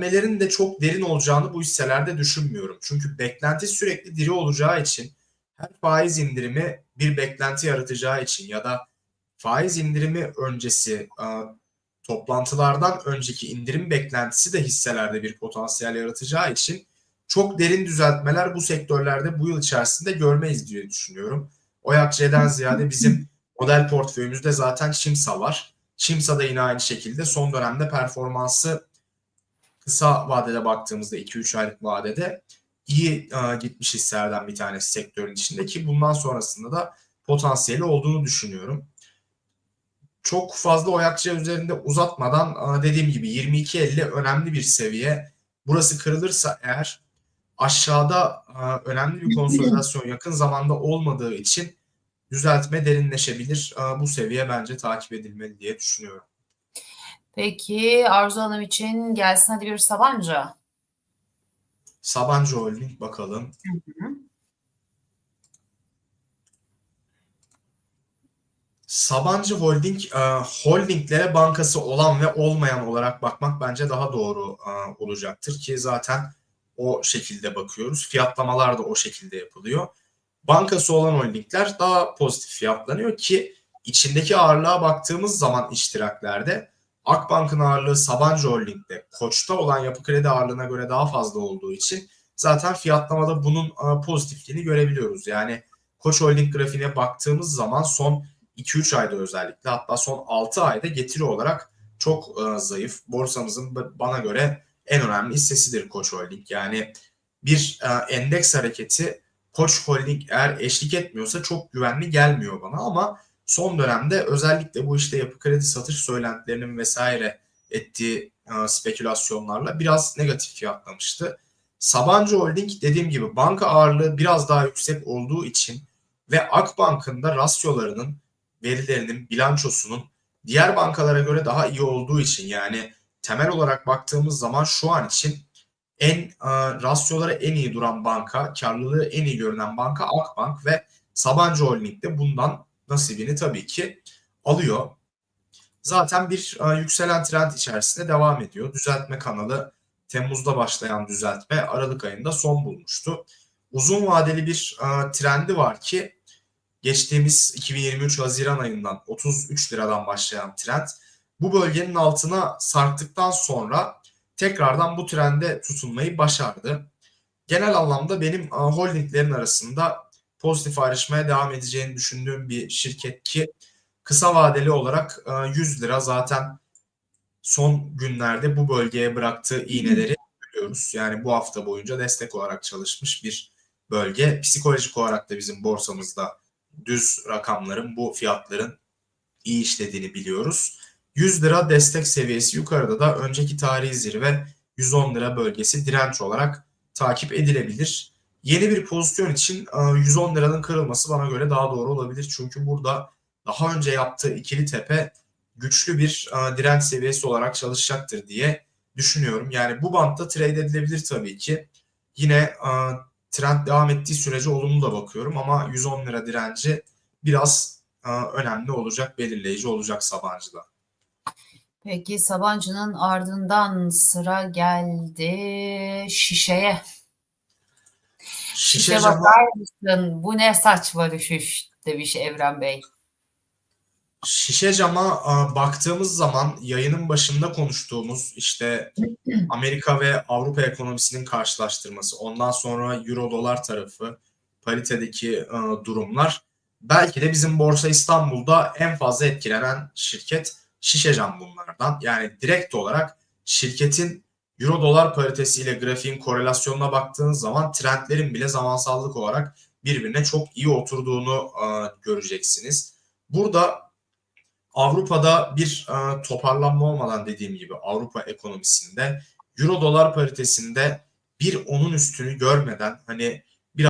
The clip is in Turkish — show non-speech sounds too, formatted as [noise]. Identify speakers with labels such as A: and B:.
A: düzeltmelerin de çok derin olacağını bu hisselerde düşünmüyorum. Çünkü beklenti sürekli diri olacağı için her faiz indirimi bir beklenti yaratacağı için ya da faiz indirimi öncesi e, toplantılardan önceki indirim beklentisi de hisselerde bir potansiyel yaratacağı için çok derin düzeltmeler bu sektörlerde bu yıl içerisinde görmeyiz diye düşünüyorum. Oyakçı'dan ziyade bizim model portföyümüzde zaten Çimsa var. Çimsa da yine aynı şekilde son dönemde performansı kısa vadede baktığımızda 2-3 aylık vadede iyi e, gitmiş hisselerden bir tanesi sektörün içinde ki bundan sonrasında da potansiyeli olduğunu düşünüyorum. Çok fazla oyakçı üzerinde uzatmadan e, dediğim gibi 22.50 önemli bir seviye. Burası kırılırsa eğer aşağıda e, önemli bir konsolidasyon yakın zamanda olmadığı için düzeltme derinleşebilir. E, bu seviye bence takip edilmeli diye düşünüyorum.
B: Peki Arzu Hanım için gelsin hadi bir Sabancı.
A: Sabancı Holding bakalım.
B: Hı hı.
A: Sabancı Holding, e, holdinglere bankası olan ve olmayan olarak bakmak bence daha doğru e, olacaktır ki zaten o şekilde bakıyoruz. Fiyatlamalar da o şekilde yapılıyor. Bankası olan holdingler daha pozitif fiyatlanıyor ki içindeki ağırlığa baktığımız zaman iştiraklerde Akbank'ın ağırlığı Sabancı Holding'de, Koç'ta olan yapı kredi ağırlığına göre daha fazla olduğu için zaten fiyatlamada bunun e, pozitifliğini görebiliyoruz. Yani Koç Holding grafiğine baktığımız zaman son 2-3 ayda özellikle hatta son 6 ayda getiri olarak çok e, zayıf. Borsamızın bana göre en önemli hissesidir Koç Holding. Yani bir e, endeks hareketi Koç Holding eğer eşlik etmiyorsa çok güvenli gelmiyor bana ama son dönemde özellikle bu işte yapı kredi satış söylentilerinin vesaire ettiği e, spekülasyonlarla biraz negatif fiyatlamıştı. Sabancı Holding dediğim gibi banka ağırlığı biraz daha yüksek olduğu için ve Akbank'ın da rasyolarının verilerinin bilançosunun diğer bankalara göre daha iyi olduğu için yani temel olarak baktığımız zaman şu an için en e, rasyoları en iyi duran banka, karlılığı en iyi görünen banka Akbank ve Sabancı Holding de bundan nasibini tabii ki alıyor. Zaten bir e, yükselen trend içerisinde devam ediyor. Düzeltme kanalı Temmuz'da başlayan düzeltme Aralık ayında son bulmuştu. Uzun vadeli bir e, trendi var ki geçtiğimiz 2023 Haziran ayından 33 liradan başlayan trend bu bölgenin altına sarktıktan sonra tekrardan bu trende tutunmayı başardı. Genel anlamda benim e, holdinglerin arasında pozitif ayrışmaya devam edeceğini düşündüğüm bir şirket ki kısa vadeli olarak 100 e, lira zaten son günlerde bu bölgeye bıraktığı iğneleri görüyoruz. Yani bu hafta boyunca destek olarak çalışmış bir bölge. Psikolojik olarak da bizim borsamızda düz rakamların bu fiyatların iyi işlediğini biliyoruz. 100 lira destek seviyesi yukarıda da önceki tarihi zirve 110 lira bölgesi direnç olarak takip edilebilir. Yeni bir pozisyon için 110 liranın kırılması bana göre daha doğru olabilir. Çünkü burada daha önce yaptığı ikili tepe güçlü bir direnç seviyesi olarak çalışacaktır diye düşünüyorum. Yani bu bantta trade edilebilir tabii ki. Yine trend devam ettiği sürece olumlu da bakıyorum ama 110 lira direnci biraz önemli olacak, belirleyici olacak Sabancı'da.
B: Peki Sabancı'nın ardından sıra geldi Şişe'ye. Şişe, Şişe bakar mısın? Bu ne saçma düşüş demiş Evren Bey.
A: Şişe cama baktığımız zaman yayının başında konuştuğumuz işte [clears throat] Amerika ve Avrupa ekonomisinin karşılaştırması, ondan sonra Euro dolar tarafı, paritedeki durumlar belki de bizim Borsa İstanbul'da en fazla etkilenen şirket Şişe cam bunlardan. Yani direkt olarak şirketin Euro dolar paritesiyle grafiğin korelasyonuna baktığınız zaman trendlerin bile zamansallık olarak birbirine çok iyi oturduğunu göreceksiniz. Burada Avrupa'da bir e, toparlanma olmadan dediğim gibi Avrupa ekonomisinde Euro dolar paritesinde bir onun üstünü görmeden hani